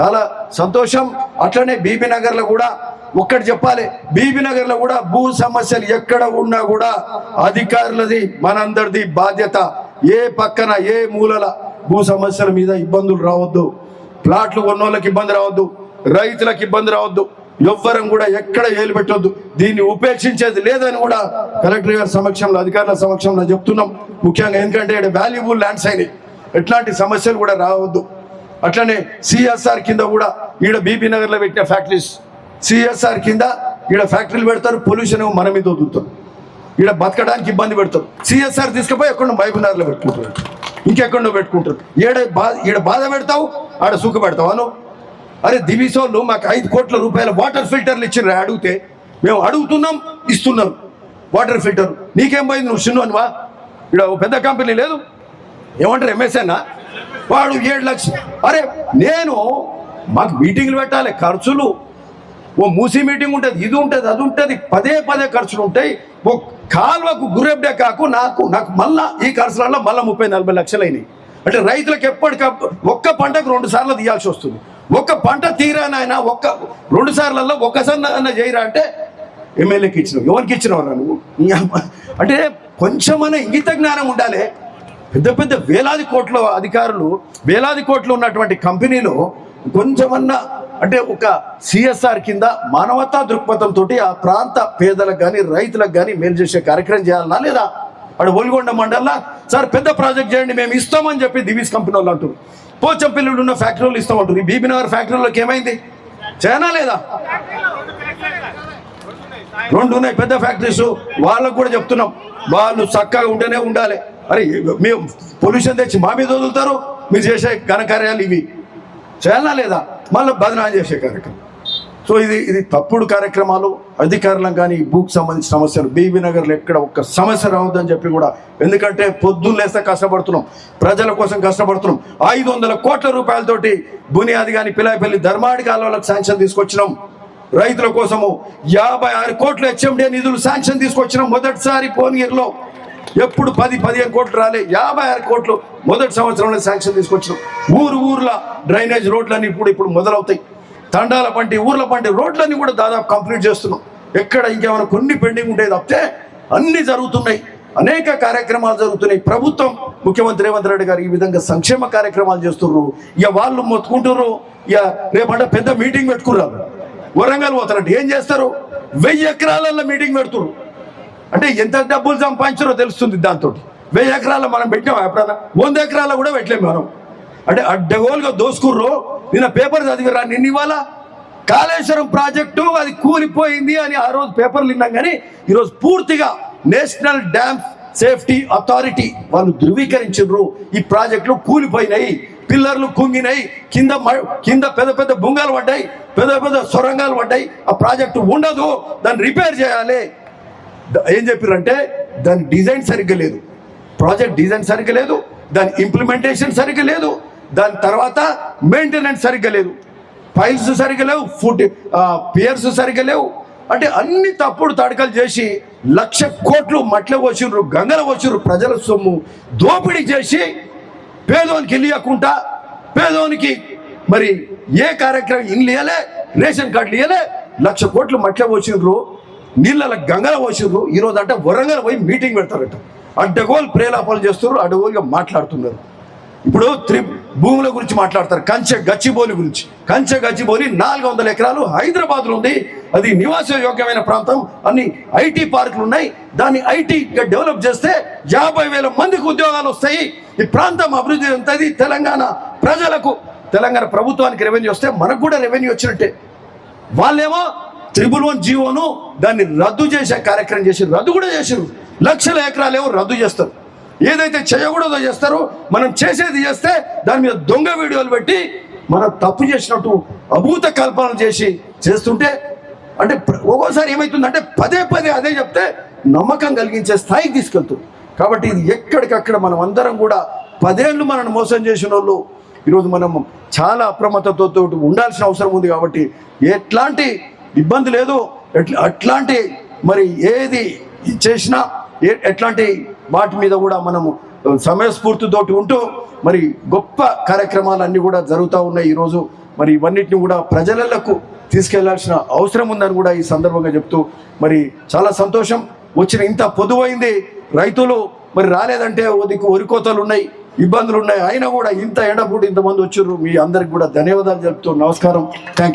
చాలా సంతోషం. అట్లనే బీబీ నగర్లో కూడా ఒక్కటి చెప్పాలి. బీబీ నగర్లో కూడా భూ సమస్యలు ఎక్కడ ఉన్నా కూడా అధికారులది మనందరిది బాధ్యత. ఏ పక్కన ఏ మూలల భూ సమస్యల మీద ఇబ్బందులు రావద్దు. ప్లాట్లు కొన్నోళ్ళకి ఇబ్బంది రావద్దు. రైతులకు ఇబ్బంది రావద్దు. ఎవ్వరం కూడా ఎక్కడ ఏలు పెట్టొద్దు. దీన్ని ఉపేక్షించేది లేదని కూడా కలెక్టర్ గారి సమక్షంలో అధికారుల సమక్షంలో చెప్తున్నాం. ముఖ్యంగా ఎందుకంటే వాల్యుబుల్ ల్యాండ్స్ అయినాయి. ఎట్లాంటి సమస్యలు కూడా రావద్దు. అట్లనే సిఎస్ఆర్ కింద కూడా ఈడ బీబీ నగర్లో పెట్టిన ఫ్యాక్టరీస్ సిఎస్ఆర్ కింద ఈడ ఫ్యాక్టరీలు పెడతారు పొల్యూషన్ మన మీద వదులుతారు. ఈడ బతకడానికి ఇబ్బంది పెడతారు. సిఎస్ఆర్ తీసుకుపోయి ఎక్కడో మహబూబ్నగర్లో పెట్టుకుంటారు. ఇంకెక్కడో పెట్టుకుంటారు. ఈడ బా ఈడ బాధ పెడతావు ఆడ సుఖ పెడతావు అను. అరే దివిసోళ్ళు మాకు ఐదు కోట్ల రూపాయల వాటర్ ఫిల్టర్లు ఇచ్చిన అడిగితే మేము అడుగుతున్నాం ఇస్తున్నాం వాటర్ ఫిల్టర్. నీకేం పోయింది నువ్వు చిన్నవా ఇక్కడ ఓ పెద్ద కంపెనీ లేదు. ఏమంటారు ఎంఎస్ఎన్ వాడు ఏడు లక్షలు అరే నేను మాకు మీటింగ్లు పెట్టాలి ఖర్చులు. ఓ మూసి మీటింగ్ ఉంటుంది ఇది ఉంటుంది అది ఉంటుంది. పదే పదే ఖర్చులు ఉంటాయి. ఓ కాల్వకు గురెబ్డే కాకు నాకు నాకు మళ్ళా ఈ ఖర్చులలో మళ్ళీ ముప్పై నలభై లక్షలు అయినాయి. అంటే రైతులకు ఎప్పటికప్పుడు ఒక్క పంటకు రెండు సార్లు తీయాల్సి వస్తుంది. ఒక్క పంట తీరానైనా ఒక్క రెండు సార్లలో ఒక్కసారి అన్న చేయరా అంటే ఎమ్మెల్యేకి ఇచ్చినావు. ఎవరికి ఇచ్చినావు నువ్వు? అంటే కొంచెమైనా ఇంగిత జ్ఞానం ఉండాలి. పెద్ద పెద్ద వేలాది కోట్ల అధికారులు వేలాది కోట్లు ఉన్నటువంటి కంపెనీలో కొంచెమన్నా అంటే ఒక సిఎస్ఆర్ కింద మానవతా దృక్పథంతో ఆ ప్రాంత పేదలకు కానీ రైతులకు కానీ మేలు చేసే కార్యక్రమం చేయాలన్నా లేదా? అక్కడ ఒలిగొండ మండల్లా సార్ పెద్ద ప్రాజెక్ట్ చేయండి మేము ఇస్తామని చెప్పి దివీస్ కంపెనీ వాళ్ళు అంటారు పోచంపల్లిలో ఉన్న ఫ్యాక్టరీలు ఇస్తామంటారు ఈ బీబీనగర్ ఫ్యాక్టరీలోకి ఏమైంది? చేయనా లేదా? రెండు ఉన్నాయి పెద్ద ఫ్యాక్టరీస్. వాళ్ళకు కూడా చెప్తున్నాం. వాళ్ళు చక్కగా ఉంటేనే ఉండాలి. అరే మేము పొల్యూషన్ తెచ్చి మా మీద వదులుతారు? మీరు చేసే ఘనకార్యాలు ఇవి. చేయాలా లేదా? మళ్ళీ బదనాం చేసే కార్యక్రమం. సో ఇది ఇది తప్పుడు కార్యక్రమాలు అధికారులకు కానీ భూకి సంబంధించిన సమస్యలు. బీబీ నగర్లో ఎక్కడ ఒక్క సమస్య రావద్దని చెప్పి కూడా ఎందుకంటే పొద్దున్న లేస్తే కష్టపడుతున్నాం. ప్రజల కోసం కష్టపడుతున్నాం. ఐదు వందల కోట్ల రూపాయలతోటి బునియాది కానీ పిలాయిపల్లి ధర్మాడి కాలువలకు శాంక్షన్ తీసుకొచ్చినాం. రైతుల కోసము యాభై ఆరు కోట్ల హెచ్ఎండి నిధులు శాంక్షన్ తీసుకొచ్చినాం మొదటిసారి పోనీయర్లో ఎప్పుడు పది పదిహేను కోట్లు రాలే యాభై ఆరు కోట్లు మొదటి సంవత్సరంలో శాంక్షన్ తీసుకొచ్చినాం. ఊరు ఊర్ల డ్రైనేజ్ రోడ్లన్నీ ఇప్పుడు ఇప్పుడు మొదలవుతాయి. తండాల పంటి ఊర్ల పంటి రోడ్లన్నీ కూడా దాదాపు కంప్లీట్ చేస్తున్నాం. ఎక్కడ ఇంకేమైనా కొన్ని పెండింగ్ ఉంటాయి తప్పితే అన్ని జరుగుతున్నాయి. అనేక కార్యక్రమాలు జరుగుతున్నాయి. ప్రభుత్వం ముఖ్యమంత్రి రేవంత్ రెడ్డి గారు ఈ విధంగా సంక్షేమ కార్యక్రమాలు చేస్తున్నారు ఇక వాళ్ళు మొత్తుకుంటున్నారు ఇక రేపంటే పెద్ద మీటింగ్ పెట్టుకున్నారు వరంగల్ పోతారంటే. ఏం చేస్తారు? వెయ్యి ఎకరాలలో మీటింగ్ పెడుతున్నారు అంటే ఎంత డబ్బులు సంపాదించారో తెలుస్తుంది దాంతో వెయ్యి ఎకరాలు మనం పెట్టాం ఎప్పుడన్నా? వంద ఎకరాలు కూడా పెట్టలేము మనం. అంటే అడ్డగోలుగా దోసుకుర్రు నిన్న పేపర్ చదివిరా నిన్న ఇవాళ? కాళేశ్వరం ప్రాజెక్టు అది కూలిపోయింది అని ఆ రోజు పేపర్లు విన్నాం కానీ ఈరోజు పూర్తిగా నేషనల్ డ్యామ్ సేఫ్టీ అథారిటీ వాళ్ళు ధృవీకరించారు ఈ ప్రాజెక్టులు కూలిపోయినాయి పిల్లర్లు కుంగినాయి కింద కింద పెద్ద పెద్ద బుంగాలు పడ్డాయి పెద్ద పెద్ద సొరంగాలు పడ్డాయి. ఆ ప్రాజెక్టు ఉండదు దాన్ని రిపేర్ చేయాలి. ఏం చెప్పారంటే దాని డిజైన్ సరిగ్గా లేదు. ప్రాజెక్ట్ డిజైన్ సరిగ్గా లేదు దాని ఇంప్లిమెంటేషన్ సరిగ్గా లేదు దాని తర్వాత మెయింటెనెన్స్ సరిగ్గా లేదు. ఫైల్స్ సరిగ్గా లేవు ఫుడ్ పియర్స్ సరిగ్గా లేవు. అంటే అన్ని తప్పుడు తడకలు చేసి లక్ష కోట్లు మట్ల వచ్చిర్రు గంగల వచ్చిర్రు ప్రజల సొమ్ము దోపిడీ చేసి పేదోనికి ఇల్లియకుండా పేదోనికి మరి ఏ కార్యక్రమం ఇల్లు ఇయ్యలే రేషన్ కార్డులు ఇయ్యలే లక్ష కోట్లు మట్ల వచ్చిండ్రు నీళ్ళ గంగల వచ్చిండ్రు ఈరోజు అంటే వరంగల్ పోయి మీటింగ్ పెడతారట. అడ్డగోలు ప్రేలాపాలు చేస్తున్నారు అడ్డగోలుగా మాట్లాడుతున్నారు. ఇప్పుడు త్రి భూముల గురించి మాట్లాడతారు. కంచె గచ్చిబోలి గురించి. కంచె గచ్చిబోలి నాలుగు వందల ఎకరాలు హైదరాబాద్లో ఉంది. అది నివాస యోగ్యమైన ప్రాంతం. అన్ని ఐటీ పార్కులు ఉన్నాయి. దాన్ని ఐటీగా డెవలప్ చేస్తే యాభై వేల మందికి ఉద్యోగాలు వస్తాయి. ఈ ప్రాంతం అభివృద్ధి ఉంటుంది తెలంగాణ ప్రజలకు తెలంగాణ ప్రభుత్వానికి రెవెన్యూ వస్తే మనకు కూడా రెవెన్యూ వచ్చినట్టే. వాళ్ళేమో త్రిబుల్ వన్ జీవోను దాన్ని రద్దు చేసే కార్యక్రమం చేసి రద్దు కూడా చేసారు లక్షల ఎకరాలు ఏవో రద్దు చేస్తారు. ఏదైతే చేయకూడదో చేస్తారో మనం చేసేది చేస్తే దాని మీద దొంగ వీడియోలు పెట్టి మనం తప్పు చేసినట్టు అభూత కల్పనలు చేసి చేస్తుంటే అంటే ఒక్కోసారి ఏమవుతుందంటే పదే పదే అదే చెప్తే నమ్మకం కలిగించే స్థాయికి తీసుకెళ్తుంది. కాబట్టి ఇది ఎక్కడికక్కడ మనం అందరం కూడా పదేళ్ళు మనల్ని మోసం చేసిన వాళ్ళు ఈరోజు మనం చాలా అప్రమత్తతో ఉండాల్సిన అవసరం ఉంది కాబట్టి ఎట్లాంటి ఇబ్బంది లేదు. ఎట్లా అట్లాంటి మరి ఏది చేసినా ఎట్లాంటి వాటి మీద కూడా మనము సమయస్ఫూర్తితోటి ఉంటూ మరి గొప్ప కార్యక్రమాలన్నీ కూడా జరుగుతూ ఉన్నాయి. ఈరోజు మరి ఇవన్నిటిని కూడా ప్రజలకు తీసుకెళ్ళాల్సిన అవసరం ఉందని కూడా ఈ సందర్భంగా చెప్తూ మరి చాలా సంతోషం. వచ్చిన ఇంత పొదువైంది రైతులు మరి రాలేదంటే ఒదికి వరికోతలు ఉన్నాయి ఇబ్బందులు ఉన్నాయి. అయినా కూడా ఇంత ఎండపూట ఇంతమంది వచ్చారు మీ అందరికి కూడా ధన్యవాదాలు చెప్తూ నమస్కారం. Thank you